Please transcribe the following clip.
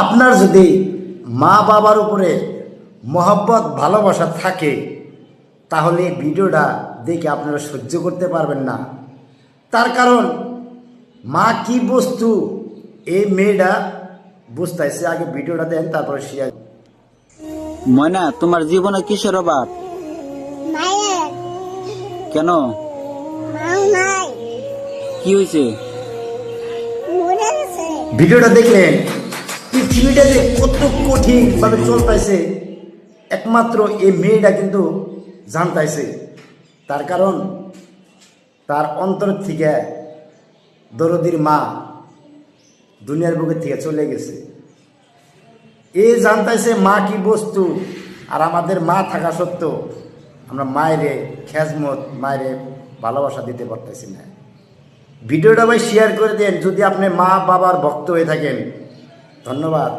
আপনার যদি মা বাবার উপরে মহব্বত ভালোবাসা থাকে তাহলে এই ভিডিওটা দেখে আপনারা সহ্য করতে পারবেন না। তার কারণ মা কি বস্তু এই মেয়েটা বুঝতেছে। আগে ভিডিওটা দেন তারপরে শেয়ার ময়না তোমার জীবনে কিসের অভাব? কেন? কি হয়েছে? ভিডিওটা দেখলেন। পৃথিবীটা যে কত কঠিন ভাবে চলতেছে একমাত্র এই মেয়েটা কিন্তু জানতাইছে। তার কারণ, তার অন্তর থেকে দরদির মা দুনিয়ার বুকের থেকে চলে গেছে। এ জানতাইছে মা কি বস্তু, আর আমাদের মা থাকা সত্ত্বেও আমরা মায়েরে খেজমত, মায়েরে ভালোবাসা দিতে পারতেছি না। ভিডিওটা ভাই শেয়ার করে দেন, যদি আপনি মা, বাবার ভক্ত হয়ে থাকেন ধন্যবাদ